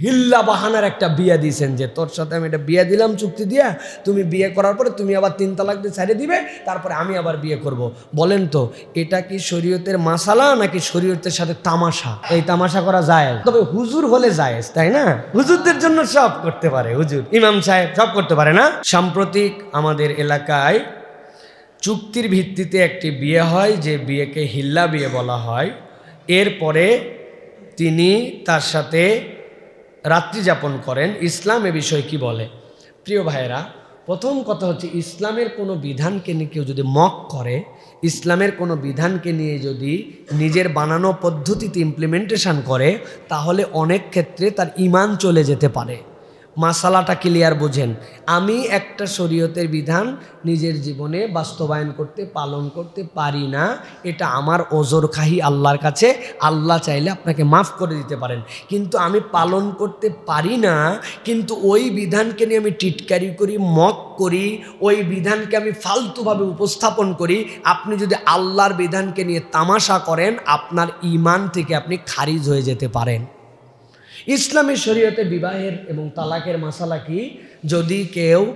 হিল্লা বাহানার একটা বিয়ে দিয়েছেন যে, তোর সাথে আমি এটা বিয়ে দিলাম চুক্তি দিয়া, তুমি বিয়ে করার পরে তুমি আবার তিন তালাক দিয়ে ছেড়ে দিবে, তারপরে আমি আবার বিয়ে করব। বলেন তো, এটা কি শরীয়তের মাসালা নাকি শরীয়তের সাথে তামাশা? এই তামাশা করা যায় তবে হুজুর হলে যায় তাই না? হুজুরদের জন্য সব করতে পারে, হুজুর। ইমাম সাহেব সব করতে পারে না? সাম্প্রতিক আমাদের এলাকায় চুক্তির ভিত্তিতে একটি বিয়ে হয়, যে বিয়েকে হিল্লা বিয়ে বলা হয়। এরপরে তিনি তার সাথে রাত্রি যাপন করেন। ইসলাম এ বিষয়ে কি বলে? প্রিয় ভাইয়েরা, প্রথম কথা হচ্ছে ইসলামের কোনো বিধানকে নিয়ে কেউ যদি মক করে, ইসলামের কোনো বিধানকে নিয়ে যদি নিজের বানানো পদ্ধতিতে ইমপ্লিমেন্টেশন করে, তাহলে অনেক ক্ষেত্রে তার ইমান চলে যেতে পারে। মাসালাটা ক্লিয়ার বোঝেন। আমি একটা শরীয়তের বিধান নিজের জীবনে বাস্তবায়ন করতে, পালন করতে পারি না। এটা আমার ওজোর খাহি আল্লাহর কাছে। আল্লাহ চাইলে আপনাকে মাফ করে দিতে পারেন। কিন্তু আমি পালন করতে পারি না, কিন্তু ওই বিধানকে নিয়ে আমি টিটকারি করি, মক করি, ওই বিধানকে আমি ফালতুভাবে উপস্থাপন করি। আপনি যদি আল্লাহর বিধানকে নিয়ে তামাশা করেন, আপনার ইমান থেকে আপনি খারিজ হয়ে যেতে পারেন। ইসলামী শরীয়তে বিবাহের এবং তালাকের মশালা কি? যদি কেউ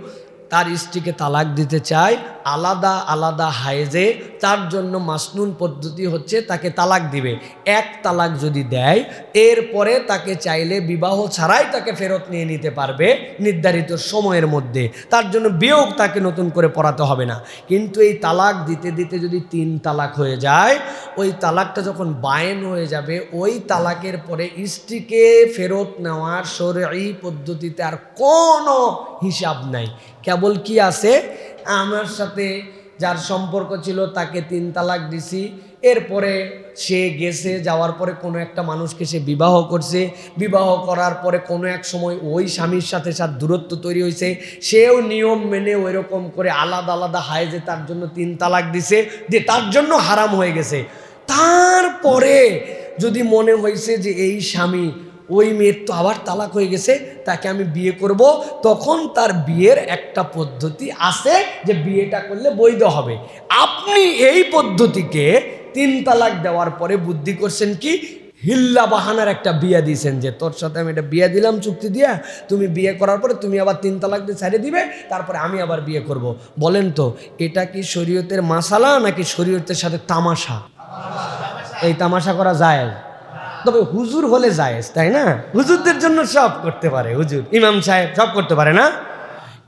তার স্ত্রীকে তালাক দিতে চায়, আলাদা আলাদা হায়েজে তার জন্য মাসনুন পদ্ধতি হচ্ছে তাকে তালাক দিবে। এক তালাক যদি দেয়, এরপরে তাকে চাইলে বিবাহ ছাড়াই তাকে ফেরত নিয়ে নিতে পারবে নির্ধারিত সময়ের মধ্যে। তার জন্য বিয়োগ তাকে নতুন করে পড়াতে হবে না। কিন্তু এই তালাক দিতে দিতে যদি তিন তালাক হয়ে যায়, ওই তালাকটা যখন বায়েন হয়ে যাবে, ওই তালাকের পরে স্ত্রীকে ফেরত নেওয়ার সরই পদ্ধতিতে আর কোনো হিসাব নাই। কেবল কি আছে? আমার সাথে যার সম্পর্ক ছিল, তাকে তিন তালাক দিছি। এরপরে সে গেছে, যাওয়ার পরে কোনো একটা মানুষকে সে বিবাহ করছে। বিবাহ করার পরে কোনো এক সময় ওই স্বামীর সাথে সাথে দূরত্ব তৈরি হয়েছে। সেও নিয়ম মেনে ওই রকম করে আলাদা আলাদা হায়েজে তার জন্য তিন তালাক দিছে, দিয়ে তার জন্য হারাম হয়ে গেছে। তারপরে যদি মনে হয়েছে যে এই স্বামী ওই মেয়ের তো আবার তালাক হয়ে গেছে, তাকে আমি বিয়ে করব। তখন তার বিয়ের একটা পদ্ধতি আছে যে বিয়েটা করলে বৈধ হবে। আপনি এই পদ্ধতিকে তিন তালাক দেওয়ার পরে বুদ্ধি করছেন কি? হিল্লা বাহানার একটা বিয়ে দিয়েছেন যে, তোর সাথে আমি এটা বিয়ে দিলাম চুক্তি দিয়া, তুমি বিয়ে করার পরে তুমি আবার তিন তালাক দিয়ে ছেড়ে দিবে, তারপরে আমি আবার বিয়ে করব। বলেন তো, এটা কি শরীয়তের মাসালা নাকি শরীয়তের সাথে তামাশা? এই তামাশা করা যায়? তবে হুজুর হলে জায়েজ, তাই না? হুজুরদের জন্য সব করতে পারে, হুজুর। ইমাম সাহেব সব করতে পারে না?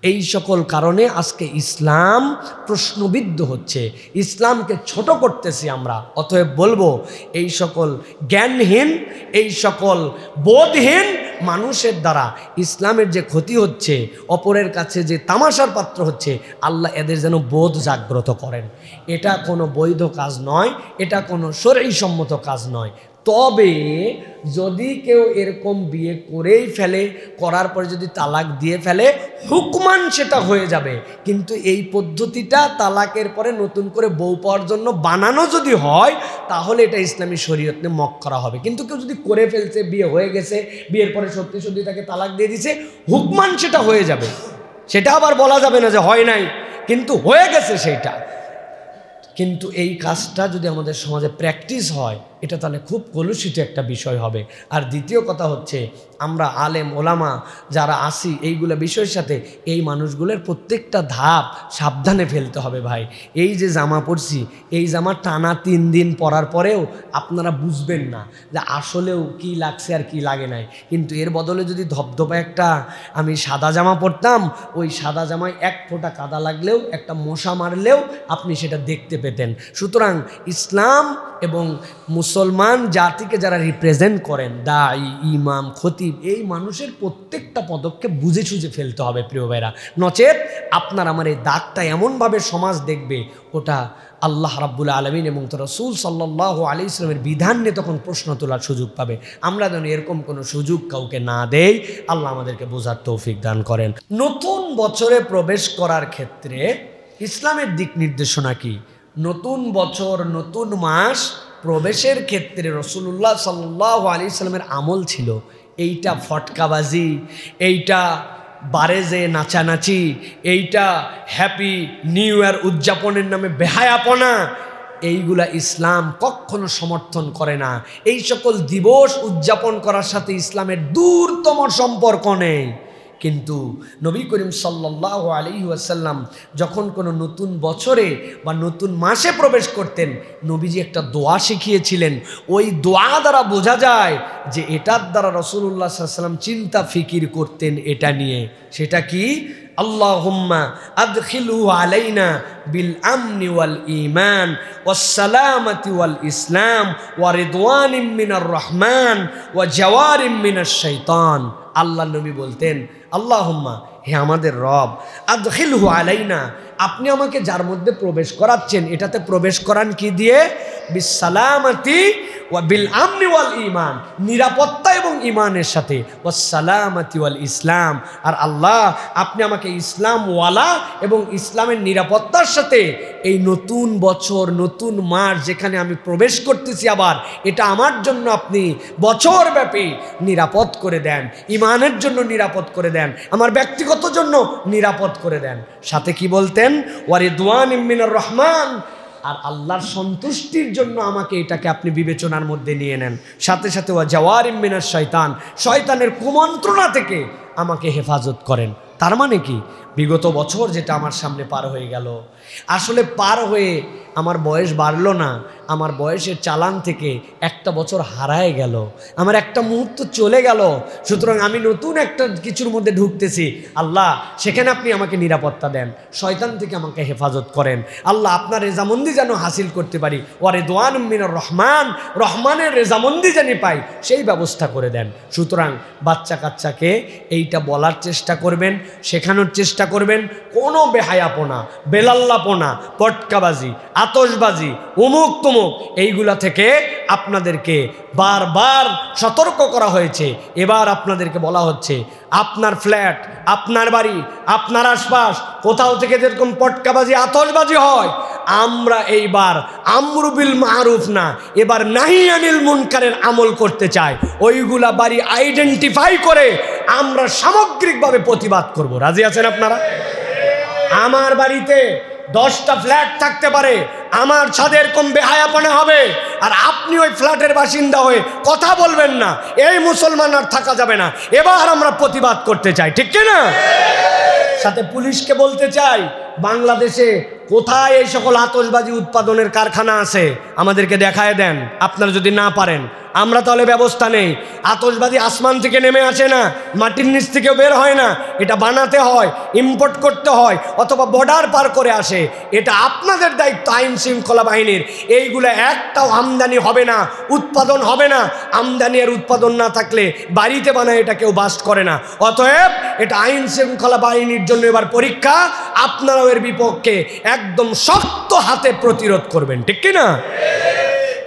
এই সকল কারণে আজকে ইসলাম প্রশ্নবিদ্ধ হচ্ছে। ইসলামকে ছোট করতেছি আমরা। অতএব বলব, এই সকল জ্ঞানহীন, এই সকল বোধহীন মানুষের দ্বারা ইসলামের যে ক্ষতি হচ্ছে, অপরের কাছে যে তামাশার পাত্র হচ্ছে, আল্লাহ এদের যেন বোধ জাগ্রত করেন। এটা কোনো বৈধ কাজ নয়, এটা কোনো সম্মত কাজ নয়। তবে যদি কেউ এরকম বিয়ে করেই ফেলে, করার পরে যদি তালাক দিয়ে ফেলে, হুকমান সেটা হয়ে যাবে। কিন্তু এই পদ্ধতিটা তালাকের পরে নতুন করে বউ পাওয়ার জন্য বানানো যদি হয়, তাহলে এটা ইসলামী শরীয়তে মক করা হবে। কিন্তু কেউ যদি করে ফেলছে, বিয়ে হয়ে গেছে, বিয়ের পরে সত্যি সত্যি তাকে তালাক দিয়ে দিছে, হুকমান সেটা হয়ে যাবে। সেটা আবার বলা যাবে না যে হয় নাই, কিন্তু হয়ে গেছে সেইটা। কিন্তু এই কাজটা যদি আমাদের সমাজে প্র্যাকটিস হয়, এটা তাহলে খুব কলুষিত একটা বিষয় হবে। আর দ্বিতীয় কথা হচ্ছে, আমরা আলেম, ওলামা যারা আসি এইগুলো বিষয়ের সাথে এই মানুষগুলোর প্রত্যেকটা ধাপ সাবধানে ফেলতে হবে ভাই। এই যে জামা পরছি, এই জামা টানা তিন দিন পরার পরেও আপনারা বুঝবেন না যে আসলেও কি লাগছে আর কি লাগে নাই। কিন্তু এর বদলে যদি ধপধপা একটা আমি সাদা জামা পরতাম, ওই সাদা জামায় এক ফোঁটা কাদা লাগলেও, একটা মশা মারলেও আপনি সেটা দেখতে পেতেন। সুতরাং ইসলাম এবং মুসলমান জাতিকে যারা রিপ্রেজেন্ট করেন দাই ইমাম, খতিব, এই মানুষের প্রত্যেকটা পদক্ষেপ বুঝে সুঝে ফেলতে হবে প্রিয় ভাইরা নচেত আপনার আমার এই দাগটা এমনভাবে সমাজ দেখবে, ওটা আল্লাহ রাব্বুল আলমিন এবং তো রসুল সাল্লাহ আলি ইসলামের বিধান নিয়ে তখন প্রশ্ন তোলার সুযোগ পাবে। আমরা যেন এরকম কোনো সুযোগ কাউকে না দেই, আল্লাহ আমাদেরকে বোঝার তৌফিক দান করেন। নতুন বছরে প্রবেশ করার ক্ষেত্রে ইসলামের দিক নির্দেশনা কি? নতুন বছর, নতুন মাস প্রবেশের ক্ষেত্রে রসুল্লাহ সাল্লাহ আলি সাল্লামের আমল ছিল। এইটা ফটকাবাজি, এইটা বারেজে নাচানাচি, এইটা হ্যাপি নিউ ইয়ার উদযাপনের নামে বেহায়াপনা, এইগুলা ইসলাম কখনো সমর্থন করে না। এই সকল দিবস উদযাপন করার সাথে ইসলামের দূরতম সম্পর্ক নেই। কিন্তু নবী করিম সাল্লাহ আলী আসাল্লাম যখন কোনো নতুন বছরে বা নতুন মাসে প্রবেশ করতেন, নবীজি একটা দোয়া শিখিয়েছিলেন। ওই দোয়া দ্বারা বোঝা যায় যে এটার দ্বারা রসুল্লাহ সাল্লাম চিন্তা, ফিকির করতেন এটা নিয়ে। সেটা কি? আল্লাহুম্মা আদখিলু আলাইনা বিল আমনি ওয়াল ঈমান ওয়াস সালামাতি ওয়াল ইসলাম ওয়া রিদওয়ানিম মিনার রহমান ওয়া জাওয়ারিম মিনাশ শাইতান। আল্লাহ নবী বলতেন, আল্লাহুম্মা, হে আমাদের রব, আদখিলহু আলাইনা, আপনি আমাকে যার মধ্যে প্রবেশ করাচ্ছেন, এটাতে প্রবেশ করান কি দিয়ে? বিসালামাতি ওয়া বিল আমনি ওয়াল ইমান নিরাপত্তা এবং ইমানের সাথে ওয়া সালামাতি ওয়াল ইসলাম। আর আল্লাহ, আপনি আমাকে ইসলাম ওয়ালা এবং ইসলামের নিরাপত্তার সাথে এই নতুন বছর, নতুন মাস যেখানে আমি প্রবেশ করতেছি আবার, এটা আমার জন্য আপনি বছর ব্যাপী নিরাপদ করে দেন ইমানের জন্য নিরাপদ করে দেন, আমার ব্যক্তিগত জন্য নিরাপদ করে দেন। সাথে কি বলতেন? ওয়ারে দোয়ান ইমিনার রহমান আর আল্লাহর সন্তুষ্টির জন্য আমাকে এটাকে আপনি বিবেচনার মধ্যে নিয়ে নেন। সাথে সাথে ওয়া জওয়ার ইমিনার শয়তান, শয়তানের কুমন্ত্রণা থেকে আমাকে হেফাজত করেন। তার মানে কি? বিগত বছর যেটা আমার সামনে পার হয়ে গেল, আসলে পার হয়ে আমার বয়স বাড়লো না, আমার বয়সের চালান থেকে একটা বছর হারায় গেল। আমার একটা মুহূর্ত চলে গেল, সুতরাং আমি নতুন একটা কিছুর মধ্যে ঢুকতেছি। আল্লাহ, সেখানে আপনি আমাকে নিরাপত্তা দেন, শয়তান থেকে আমাকে হেফাজত করেন। আল্লাহ, আপনার রেজামন্দি যেন হাসিল করতে পারি। ওয়ারে দোয়ান মিনার রহমান, রহমানের রেজামন্দি যেন পাই, সেই ব্যবস্থা করে দেন। সুতরাং বাচ্চা কাচ্চাকে এইটা বলার চেষ্টা করবেন, শেখানোর চেষ্টা করবেন, কোনো বেহায়াপনা, বেলাল্লাপনা, পটকাবাজি আতসবাজি উমুক তুমুক, এইগুলা থেকে আপনাদেরকে বারবার সতর্ক করা হয়েছে। এবার আপনাদেরকে বলা হচ্ছে, আপনার ফ্ল্যাট, আপনার বাড়ি, আপনার আশপাশ, কোথাও থেকে যেরকম পটকাবাজি আতসবাজি হয়, আমরা এইবার আমরুবিল মারুফ না, এবার নাহি আনিল মুনকারের আমল করতে চাই। ওইগুলা বাড়ি আইডেন্টিফাই করে আমরা সামগ্রিকভাবে প্রতিবাদ করব। রাজি আছেন আপনারা? আমার বাড়িতে দশটা ফ্ল্যাট থাকতে পারে। আমার ছাদে এরকম বেহায়াপনা হবে। আর আপনি ওই ফ্ল্যাটের বাসিন্দা হয়ে কথা বলবেন না। এই মুসলমান আর থাকা যাবে না। এবার আমরা প্রতিবাদ করতে চাই, ঠিক না? সাথে পুলিশকে বলতে চাই, বাংলাদেশে কোথায় এই সকল আতসবাজি উৎপাদনের কারখানা আছে? আমাদেরকে দেখায় দেন। আপনারা যদি না পারেন আমরা তাহলে ব্যবস্থা নেই। আতসবাজি আসমান থেকে নেমে আসে না, মাটির নিচ থেকেও বের হয় না। এটা বানাতে হয় ইম্পোর্ট করতে হয়, অথবা বর্ডার পার করে আসে। এটা আপনাদের দায়িত্ব, আইন শৃঙ্খলা বাহিনীর। এইগুলো একটাও আমদানি হবে না, উৎপাদন হবে না। আমদানি আর উৎপাদন না থাকলে বাড়িতে বানায় এটা কেউ বাস্ট করে না। অতএব এটা আইন শৃঙ্খলা বাহিনীর জন্য এবার পরীক্ষা, আপনারাও এর বিপক্ষে একদম শক্ত হাতে প্রতিরোধ করবেন, ঠিক কি না?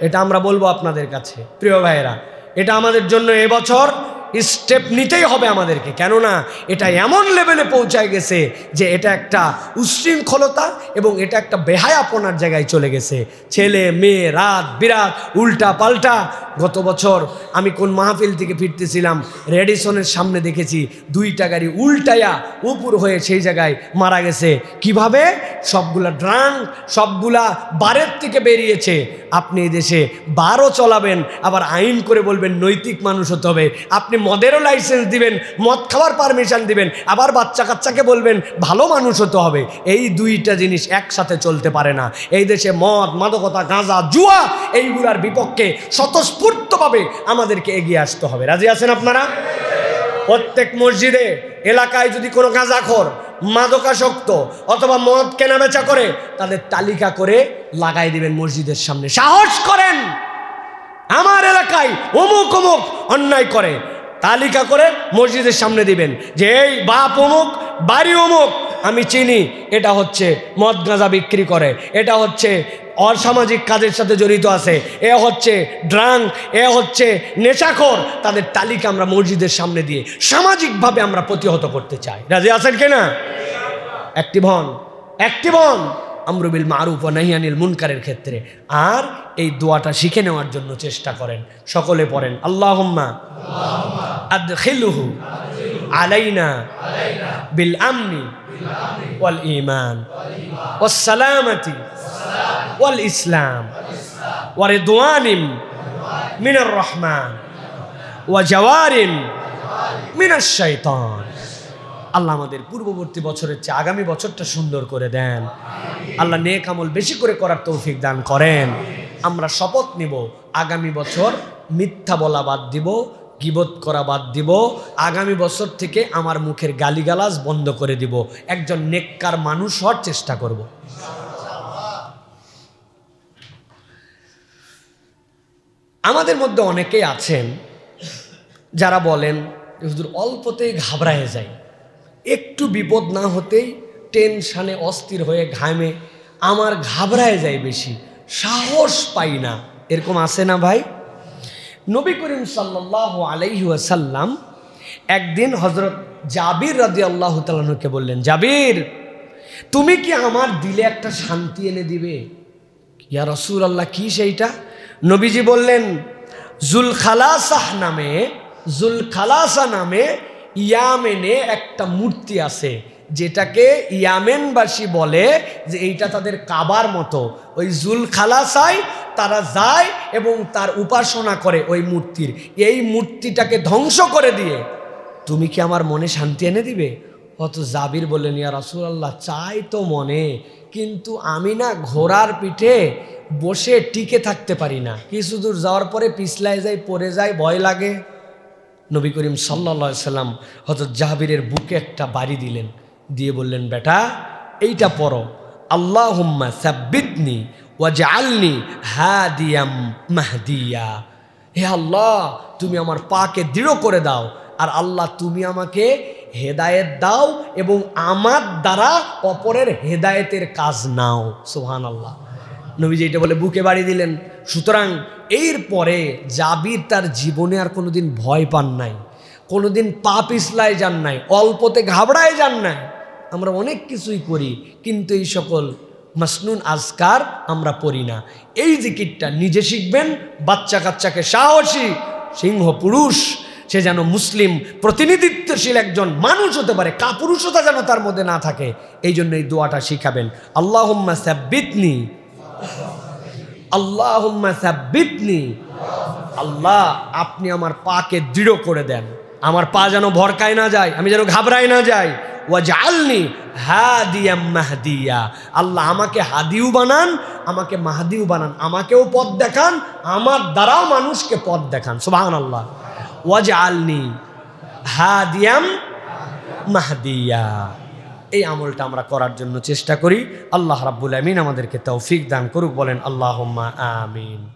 এটা আমরা বলব আপনাদের কাছে। প্রিয় ভাইয়েরা এটা আমাদের জন্য এবছর স্টেপ নিতেই হবে আমাদেরকে। কেননা এটা এমন লেভেলে পৌঁছায় গেছে যে এটা একটা উশৃঙ্খলতা এবং এটা একটা বেহায়াপনার জায়গায় চলে গেছে। ছেলে, মেয়ে, রাত, বিরাত, উল্টা পাল্টা। গত বছর আমি কোন মাহফিল থেকে ফিরতেছিলাম, রেডিসনের সামনে দেখেছি দুইটা গাড়ি উল্টায়া উপর হয়ে সেই জায়গায় মারা গেছে। কীভাবে? সবগুলা ড্রাং, সবগুলা বারের থেকে বেরিয়েছে। আপনি দেশে বারও চলাবেন, আবার আইন করে বলবেন নৈতিক মানুষ হতে হবে। আপনি মদেরও লাইসেন্স দিবেন, মদ খাওয়ার পারমিশন দিবেন, আবার বাচ্চা কাচ্চাকে বলবেন, ভালো মানুষ হতে হবে। এই দুইটা জিনিস একসাথে চলতে পারে না। এই দেশে মদ, মাদকতা, গাঁজা, জুয়া, এইগুলার বিপক্ষে স্বতঃস্ফূর্তভাবে আমাদেরকে এগিয়ে আসতে হবে। রাজি আছেন আপনারা? প্রত্যেক মসজিদে, এলাকায় যদি কোনো গাঁজাখোর মাদকাসক্ত অথবা মদ কেনা বেচা করে, তাদের তালিকা করে লাগাই দিবেন মসজিদের সামনে। সাহস করেন! আমার এলাকায় অমুক অমুক অন্যায় করে। তালিকা করে মসজিদের সামনে দিবেন যে, এই বাপ অমুক, বাড়ি অমুক, আমি চিনি, এটা হচ্ছে মদ গাঁজা বিক্রি করে, এটা হচ্ছে অসামাজিক কাজের সাথে জড়িত আছে, এ হচ্ছে ড্রাং, এ হচ্ছে নেশাখোর। তাদের তালিকা আমরা মসজিদের সামনে দিয়ে সামাজিকভাবে আমরা প্রতিহত করতে চাই। রাজি আছেন কিনা একটি হন একটি হন আমরুবিল মারুফ ও নাহিয়ানিল মুনকারের ক্ষেত্রে। আর এই দোয়াটা শিখে নেওয়ার জন্য চেষ্টা করেন, সকলে পড়েন, আল্লাহুম্মা আদখিলুহু আলাইনা বিল আমনি ওয়াল ঈমান ওয়াস সালামাতি ওয়াল ইসলাম ওয়ারে দোয়ানিম মিনার রহমান ওয়া জওয়ারিন মিনার শৈতান আল্লাহ আমাদের পূর্ববর্তী বছরের চেয়ে আগামী বছরটা সুন্দর করে দেন। আল্লাহ নেক আমল বেশি করে করার তৌফিক দান করেন। আমরা শপথ নিব, আগামী বছর মিথ্যা বলা বাদ দিব গিবত করা বাদ দিব। আগামী বছর থেকে আমার মুখের গালিগালাজ বন্ধ করে দিব। একজন নেককার মানুষ হওয়ার চেষ্টা করব। আমাদের মধ্যে অনেকেই আছেন যারা বলেন, হুজুর, অল্পতেই ঘাবড়ায় যায় একটু বিপদ না হতেই টেনশানে অস্থির হয়ে ঘামে। আমার ঘাবড়ায় যায় বেশি। সাহস পাই না। এরকম আছে না ভাই? নবী করিম সাল্লাহ আলাইহি ওয়াসাল্লাম একদিন হজরত জাবির রাজি আল্লাহ তালকে বললেন, জাবির, তুমি কি আমার দিলে একটা শান্তি এনে দিবে? ইয়া রসুল আল্লাহ কী সেইটা? নবীজি বললেন জুল খালাসাহ নামে জুল খালাসা নামে ইয়ামেনে একটা মূর্তি আছে যেটাকে ইয়ামেনবাসী বলে যে এইটা তাদের কাবার মতো। ওই জুল খালাসায় তারা যায় এবং তার উপাসনা করে ওই মূর্তির। এই মূর্তিটাকে ধ্বংস করে দিয়ে। তুমি কি আমার মনে শান্তি এনে দিবে? অত জাবির বললেন, ইয়া রাসূলুল্লাহ, চাই তো মনে, কিন্তু আমি না ঘোড়ার পিঠে বসে টিকে থাকতে পারি না। কিছু দূর যাওয়ার পরে পিছলায় যাই পড়ে যায়, ভয় লাগে? নবী করিম সাল্লা সাল্লাম হজরত জাহাবিরের বুকে একটা বাড়ি দিলেন। দিয়ে বললেন, বেটা, এইটা পড়ো। আল্লাহ হুম্মা সাব্বিতনি ওয়াজআলনি হাদিয়াম মাহদিয়া। হে আল্লাহ, তুমি আমার পাকে দৃঢ় করে দাও। আর আল্লাহ, তুমি আমাকে হেদায়েত দাও এবং আমার দ্বারা অপরের হেদায়েতের কাজ নাও। সোহান আল্লাহ নবীজি এটা বলে বুকে বাড়ি দিলেন। সুতরাং এর পরে জাবির তার জীবনে আর কোনোদিন ভয় পান নাই, কোনোদিন পা পিছলায় যান নাই, অল্পতে ঘাবড়ায় যান নাই। আমরা অনেক কিছুই করি, কিন্তু এই সকল মাসনুন আজকার আমরা পড়ি না। এই জিকিরটা নিজে শিখবেন বাচ্চা কাচ্চাকে সাহসী, সিংহ পুরুষ, সে যেন মুসলিম, প্রতিনিধিত্বশীল একজন মানুষ হতে পারে, কাপুরুষতা যেন তার মধ্যে না থাকে, এই জন্য এই দোয়াটা শিখাবেন। আল্লাহ সাব্বিতনি। আল্লাহ সাব্বিতনি। আল্লাহ, আপনি আমার পাকে দৃঢ় করে দেন। আমার পা যেন ভরকায় না যায়, আমি যেন ঘাবড়াই না যাই। ওয়াজআলনি হাদিয়াম মাহদিয়া। আল্লাহ আমাকে হাদিউ বানান, আমাকে মাহদিউ বানান, আমাকেও পথ দেখান, আমার দ্বারাও মানুষকে পথ দেখান। সুবহান আল্লাহ ওয়াজআলনি হাদিয়াম মাহদিয়া। এই আমলটা আমরা করার জন্য চেষ্টা করি। আল্লাহ রাব্বুল আমিন আমাদেরকে তৌফিক দান করুক, বলেন আল্লাহ আমিন।